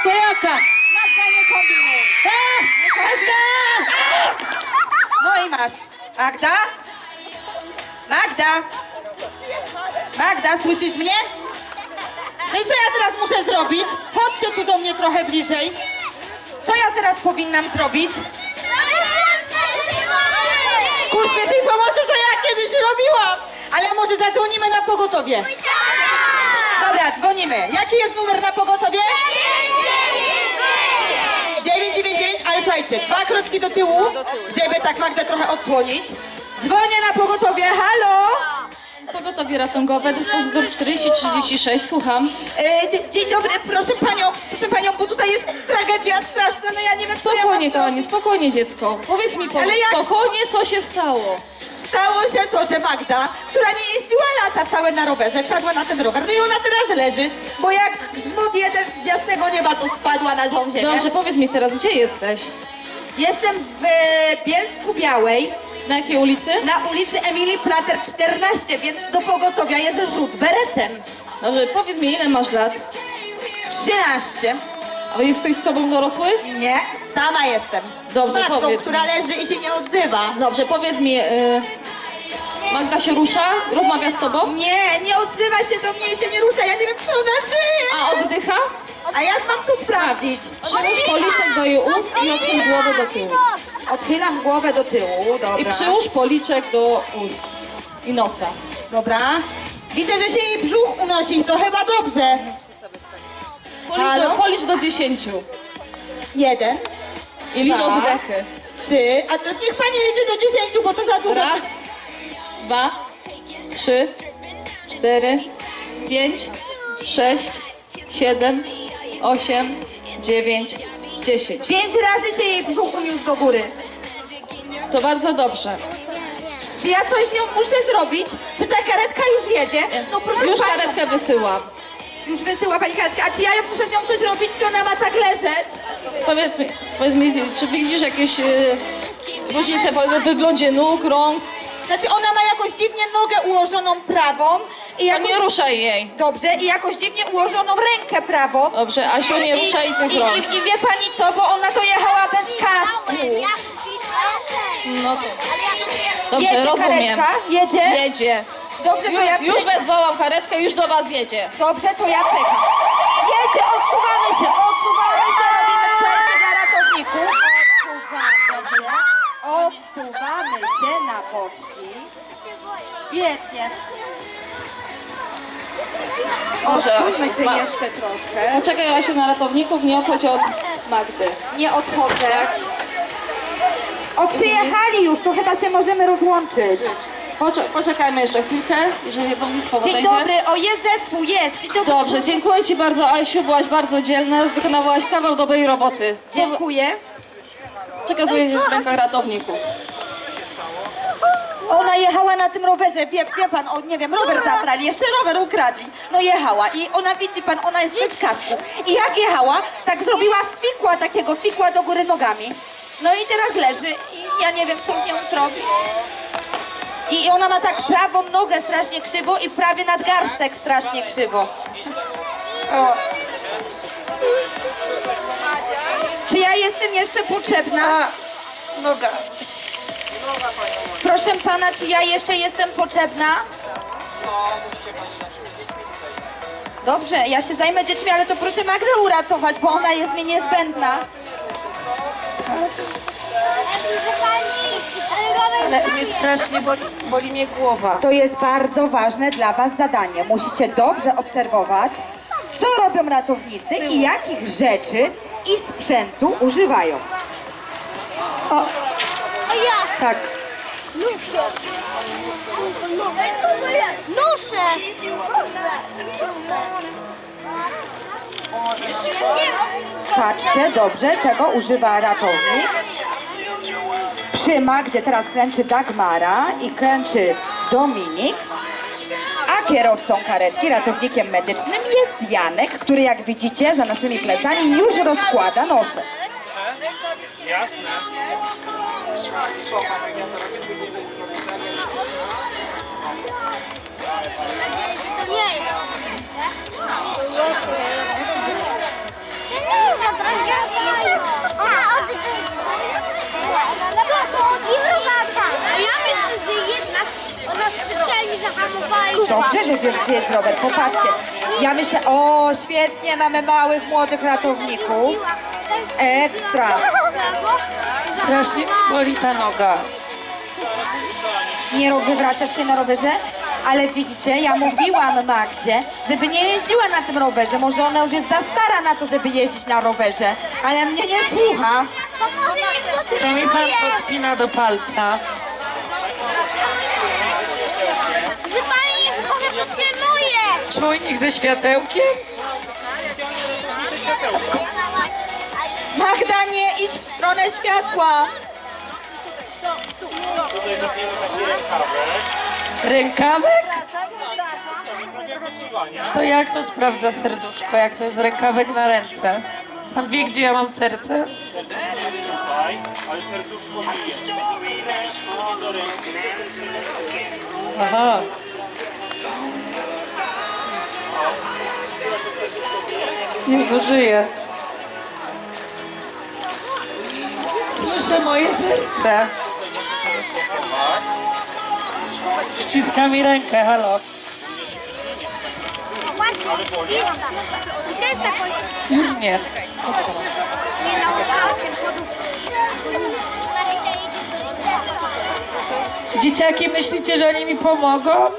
stojaka! Magda, nie kombinuj. Aśka! No i masz. Magda? Magda? Magda, słyszysz mnie? No i co ja teraz muszę zrobić? Chodźcie tu do mnie trochę bliżej. Co ja teraz powinnam zrobić? Kurs pierwszej pomocy to ja kiedyś robiłam. Ale może zadzwonimy na pogotowie. Dobra, dzwonimy. Jaki jest numer na pogotowie? 999, ale słuchajcie, dwa kroczki do tyłu, żeby tak Magdę trochę odsłonić. Dzwonię na pogotowie, halo! Pogotowie ratunkowe, dyspozytor 4036, słucham. E, dzie- dzień dobry, proszę panią, proszę panią, bo tutaj jest tragedia straszna, no ja nie wiem co ja mam Spokojnie, kochanie, zrobić. spokojnie, dziecko. Powiedz mi po, Ale jak- spokojnie, co się stało. Stało się to, że Magda, która nie jeździła lata całe na rowerze, wsiadła na ten rower, no i ona teraz leży, bo jak grzmot jeden z jasnego nieba, to spadła na zią ziemię. Dobrze, powiedz mi teraz, gdzie jesteś? Jestem w e, Bielsku Białej, Na jakiej ulicy? na ulicy Emilii Plater 14, więc do pogotowia jest rzut beretem. Dobrze, powiedz mi, ile masz lat? 13. A jest ktoś z tobą dorosły? Nie, sama jestem. Dobrze, Matką, powiedz. która leży i się nie odzywa. Dobrze, powiedz mi, y, Magda się rusza? Rozmawia z tobą? Nie, nie odzywa się do mnie i się nie rusza, ja nie wiem czy ona żyje. A oddycha? A jak mam to sprawdzić? Przyłóż policzek do jej ust i odchyl głowę do tyłu. Odchylam głowę do tyłu, dobra. I przyłóż policzek do ust i nosa. Dobra. Widzę, że się jej brzuch unosi, to chyba dobrze. Policz Halo? do, policz do 10 Jeden, i licz Dwa. oddechy. trzy, a to niech pani liczy do dziesięciu, bo to za dużo. Raz, dwa, trzy, cztery, pięć, sześć, siedem, osiem, dziewięć, dziesięć. Pięć razy się jej brzuch uniósł do góry. To bardzo dobrze. Czy ja coś z nią muszę zrobić? Czy ta karetka już jedzie? No proszę Już pani. karetkę wysyłam. Już wysyła pani karetkę. A czy ja muszę z nią coś robić, czy ona ma tak leżeć? Powiedz mi, powiedz mi czy widzisz jakieś yy, różnice w wyglądzie nóg, rąk? Znaczy ona ma jakoś dziwnie nogę ułożoną prawą i To jakoś... nie ruszaj jej. Dobrze, i jakoś dziwnie ułożoną rękę prawą. Dobrze, Asiu, nie ruszaj tych i, rąk. i, I wie pani co, bo ona to jechała bez kasku. No to... Dobrze, Jedzie rozumiem. karetka? Jedzie? Jedzie. Dobrze, to ja Już, już czekam. wezwałam karetkę, już do was jedzie. Dobrze, to ja czekam. Jedzie, odsuwamy się, odsuwamy się, robimy przejście dla ratowników. Odsuwamy się, odsuwamy boczki. Świetnie. Odsuwmy się ma- jeszcze troszkę. Poczekaj Asiu na ratowników, nie odchodź od Magdy. Nie odchodzę. Tak? O, przyjechali już, to chyba się możemy rozłączyć. Pocze- poczekajmy jeszcze chwilkę, jeżeli ratownictwo Dzień podejdzie. dobry, o jest zespół, jest. Dzień dobry. Dobrze, dziękuję Ci bardzo Asiu, byłaś bardzo dzielna, wykonałaś kawał dobrej roboty. Dziękuję. Przekazuję w rękach ratowników. Ona jechała na tym rowerze, wie, wie pan, o, nie wiem, rower zabrali, jeszcze rower ukradli. No jechała i ona, widzi pan, ona jest bez kasku. I jak jechała, tak zrobiła fikła, takiego fikła do góry nogami. No i teraz leży i ja nie wiem, co z nią zrobić. I ona ma tak prawą nogę strasznie krzywo i prawie nadgarstek strasznie krzywo. O. Czy ja jestem jeszcze potrzebna? Noga. Proszę pana, czy ja jeszcze jestem potrzebna? Dobrze, ja się zajmę dziećmi, ale to proszę Magdę uratować, bo ona jest mi niezbędna. Ale mnie strasznie boli, boli mnie głowa. To jest bardzo ważne dla Was zadanie. Musicie dobrze obserwować, co robią ratownicy i jakich rzeczy i sprzętu używają. Tak. Noszę! Patrzcie dobrze, czego używa ratownik. Przyma, gdzie teraz kręczy Dagmara i kręczy Dominik. A kierowcą karetki, ratownikiem medycznym jest Janek, który jak widzicie za naszymi plecami już rozkłada nosze. To nie jest. od... Co to? I robata. Ja myślę, że specjalnie zahamowała i Dobrze, że wiesz, gdzie jest rower. Popatrzcie. Ja myślę, o, świetnie, mamy małych, młodych ratowników. Ekstra. Strasznie mi boli ta noga. Nie wywracasz się na rowerze? Ale widzicie, ja mówiłam Magdzie, żeby nie jeździła na tym rowerze. Może ona już jest za stara na to, żeby jeździć na rowerze. Ale mnie nie słucha. Co mi pan podpina do palca? Że pani może potrenuje. Czujnik ze światełkiem? Magda, nie idź w stronę światła. Rękawek? To jak to sprawdza serduszko, jak to jest rękawek na ręce? Pan wie, gdzie ja mam serce? Aha. Jezu, żyje. Słyszę moje serce. Ściska mi rękę, halo. Już nie. Dzieciaki, myślicie, że oni mi pomogą?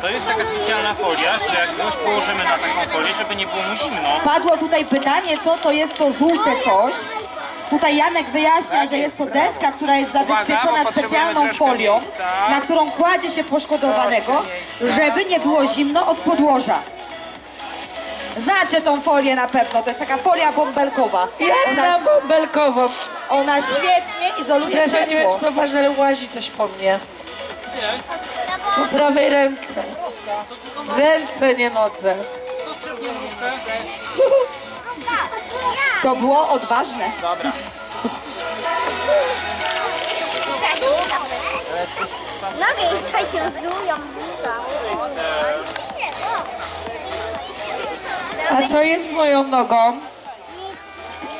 To jest taka specjalna folia, że jak coś położymy na taką folię, żeby nie było mu zimno. Padło tutaj pytanie, co to jest to żółte coś. Tutaj Janek wyjaśnia, że jest to deska, która jest zabezpieczona specjalną folią, na którą kładzie się poszkodowanego, żeby nie było zimno od podłoża. Znacie tą folię na pewno, to jest taka folia bąbelkowa. Ja Ona, znam bąbelkową. ona świetnie izoluje Ja się nie wiem, ciepło. czy to ważne, ale łazi coś po mnie. Po prawej ręce. Ręce, nie nodze. To było odważne. Nogi coś się zują. A co jest z moją nogą?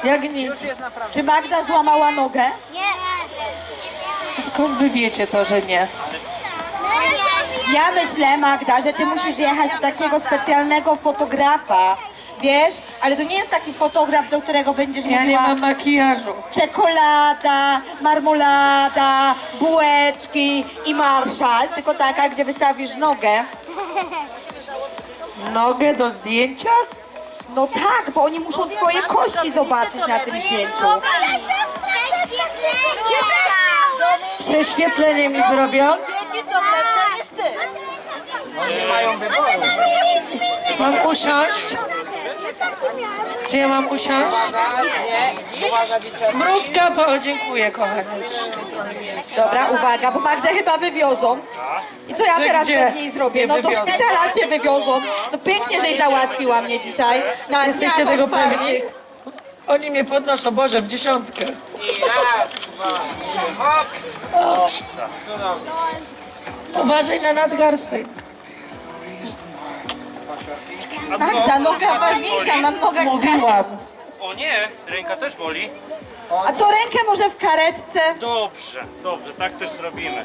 Jak nic. Czy Magda złamała nogę? Nie. Skąd wy wiecie to, że nie? Ja myślę, Magda, że ty musisz jechać do takiego specjalnego fotografa. Wiesz, ale to nie jest taki fotograf, do którego będziesz Ja nie mówiła mam makijażu. czekolada, marmolada, bułeczki i marszal, tylko taka, gdzie wystawisz nogę. Nogę do zdjęcia? No tak, bo oni muszą twoje kości zobaczyć na tym zdjęciu. Prześwietlenie mi zrobią? Mam usiąść? Czy ja mam usiąść? Mrówka, po, dziękuję kochanie. Dobra, uwaga, bo Magdę chyba wywiozą. I co ja Że teraz gdzie bez niej zrobię? No do wywiozą? szpitala cię wywiozą. No pięknie, żeś załatwiła mnie dzisiaj. Na Jesteście dniach tego otwartych. pewni? Oni mnie podnoszą, Boże, w dziesiątkę. Uważaj na nadgarstek. A Magda, noga ważniejsza, na nogach Mówiłam. O nie, ręka też boli. A to rękę może w karetce? Dobrze, dobrze, tak też zrobimy.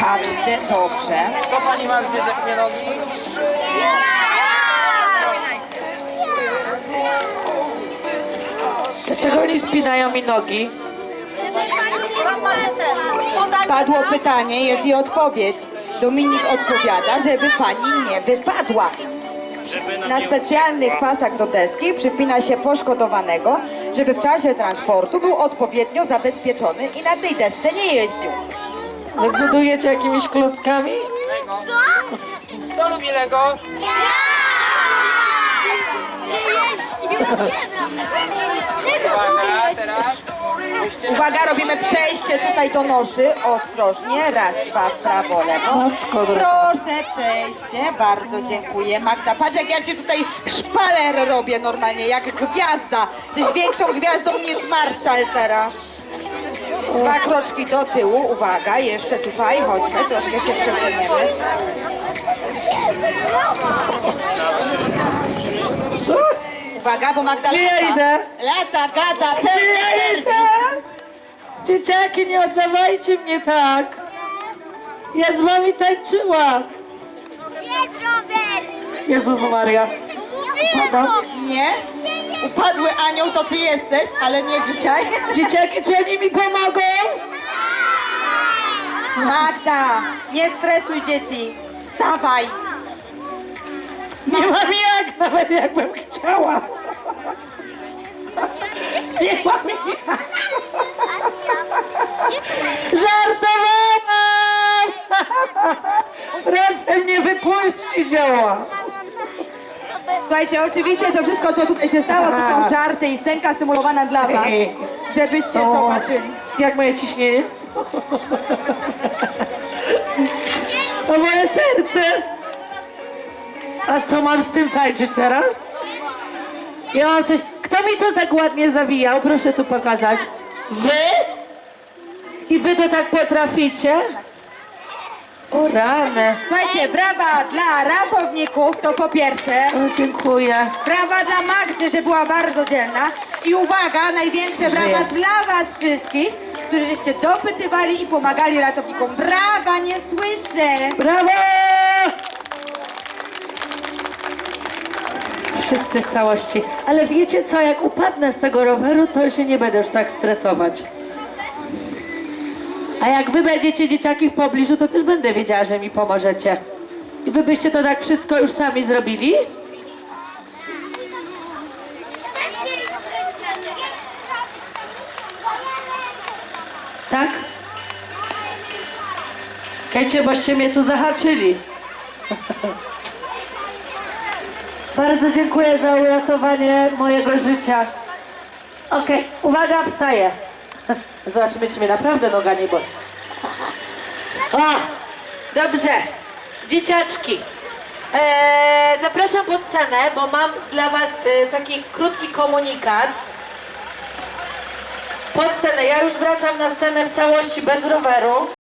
Patrzcie, dobrze. To pani ma gdzie zepnie nogi? Dlaczego oni spinają mi nogi? Padło pytanie, jest i odpowiedź. Dominik odpowiada, żeby pani nie wypadła. Na specjalnych pasach do deski przypina się poszkodowanego, żeby w czasie transportu był odpowiednio zabezpieczony i na tej desce nie jeździł. Wy budujecie jakimiś klockami? Kto lubi Lego? Uwaga, robimy przejście tutaj do noszy. Ostrożnie. Raz, dwa, w prawo, lewo. Proszę przejście. Bardzo dziękuję. Magda, patrz jak ja ci tutaj szpaler robię normalnie, jak gwiazda. Jesteś większą gwiazdą niż Marszal teraz. Dwa kroczki do tyłu. Uwaga, jeszcze tutaj. Chodźmy, troszkę się przesuniemy. Uwaga, bo Magda Gdzie ja lata. idę? Lata, gada, Gdzie pewnie ja idę? Dzieciaki, nie odzywajcie mnie tak. Ja z wami tańczyłam. Jest Robert! Jezus Maria. Padam. Nie? Upadły anioł to ty jesteś, ale nie dzisiaj. Dzieciaki, czy oni mi pomogą? Magda, nie stresuj dzieci. Wstawaj. Nie mam jak, nawet jakbym chciała. Nie jak. Żartowałam! Proszę mnie wypuścić, dzieła. Słuchajcie, oczywiście to wszystko, co tutaj się stało, to są żarty i scenka symulowana dla was, żebyście zobaczyli. Jak moje ciśnienie? O moje serce! A co mam z tym tańczyć teraz? Ja mam coś... Kto mi to tak ładnie zawijał? Proszę tu pokazać. Wy? I wy to tak potraficie? O rany. Słuchajcie, brawa dla ratowników, to po pierwsze. O, dziękuję. Brawa dla Magdy, że była bardzo dzielna. I uwaga, największe brawa dla was wszystkich, którzy żeście dopytywali i pomagali ratownikom. Brawa, nie słyszę. Brawo! Wszyscy w całości. Ale wiecie co, jak upadnę z tego roweru, to się nie będę już tak stresować. A jak wy będziecie dzieciaki w pobliżu, to też będę wiedziała, że mi pomożecie. I wy byście to tak wszystko już sami zrobili? Tak? Kajcie, boście mnie tu zahaczyli. Bardzo dziękuję za uratowanie mojego życia. Okej, uwaga, wstaję. Zobaczmy, czy mnie naprawdę noga nie boli. O, dobrze. Dzieciaczki, e, zapraszam pod scenę, bo mam dla was e, taki krótki komunikat. Pod scenę, ja już wracam na scenę w całości bez roweru.